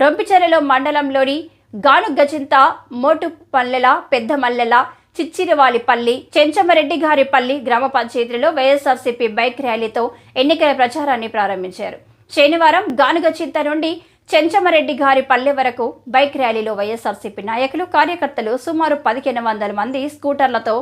రొంపిచెరలో మండలంలోని గానుగజింత పెద్ద పెద్దమల్లెల చిచ్చిరివాలిపల్లి చెంచమరెడ్డి గారిపల్లి గ్రామ పంచాయతీలో వైఎస్ఆర్సీపీ బైక్ ర్యాలీతో ఎన్నికల ప్రచారాన్ని ప్రారంభించారు. శనివారం గానుగచింత నుండి చెంచమరెడ్డి గారి పల్లె వరకు బైక్ ర్యాలీలో వైఎస్ఆర్సీపీ నాయకులు కార్యకర్తలు సుమారు పదిహేను వందల మంది స్కూటర్లతో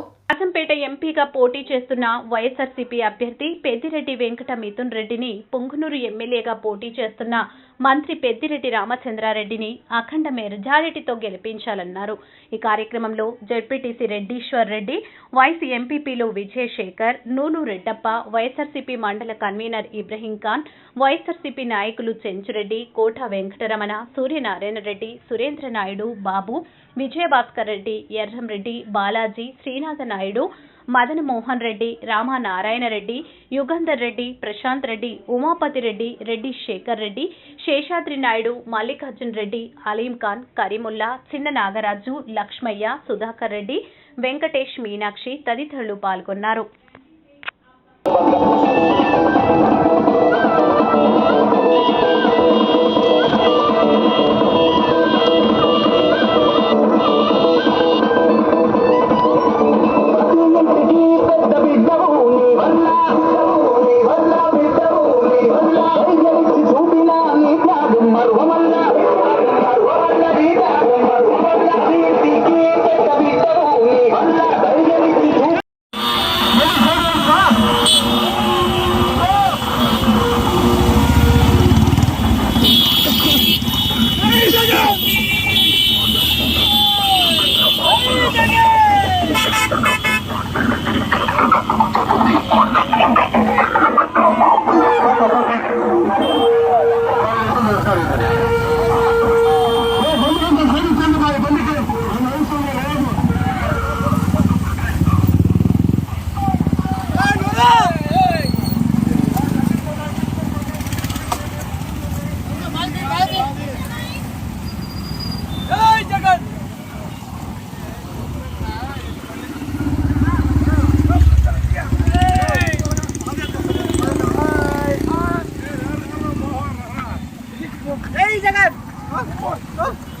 రాజంపేట ఎంపీగా పోటీ చేస్తున్న వైఎస్ఆర్సీపీ అభ్యర్థి పెద్దిరెడ్డి వెంకట మిథున్ రెడ్డిని పొంగునూరు ఎమ్మెల్యేగా పోటీ చేస్తున్న మంత్రి పెద్దిరెడ్డి రామచంద్రారెడ్డిని అఖండ మెజారిటీతో గెలిపించాలన్నారు. ఈ కార్యక్రమంలో జడ్పీటీసీ రెడ్డీశ్వర్ రెడ్డి వైస్ ఎంపీపీలు విజయశేఖర్ నూలు రెడ్డప్ప వైఎస్ఆర్సీపీ మండల కన్వీనర్ ఇబ్రహీం ఖాన్ వైఎస్ఆర్సీపీ నాయకులు చెంచురెడ్డి కోట వెంకటరమణ సూర్యనారాయణ రెడ్డి సురేంద్ర నాయుడు బాబు విజయభాస్కర్ రెడ్డి ఎర్రంరెడ్డి బాలాజీ శ్రీనాథ నాయుడు మదన్ మోహన్ రెడ్డి రామానారాయణ రెడ్డి యుగంధర్ రెడ్డి ప్రశాంత్ రెడ్డి ఉమాపతి రెడ్డి రెడ్డి శేఖర్ రెడ్డి శేషాద్రి నాయుడు మల్లికార్జున్ రెడ్డి అలీం ఖాన్ కరీముల్లా చిన్న నాగరాజు లక్ష్మయ్య సుధాకర్ రెడ్డి వెంకటేష్ మీనాక్షి తదితరులు పాల్గొన్నారు. Oh, my God. Jangan. Oh, oh, oh.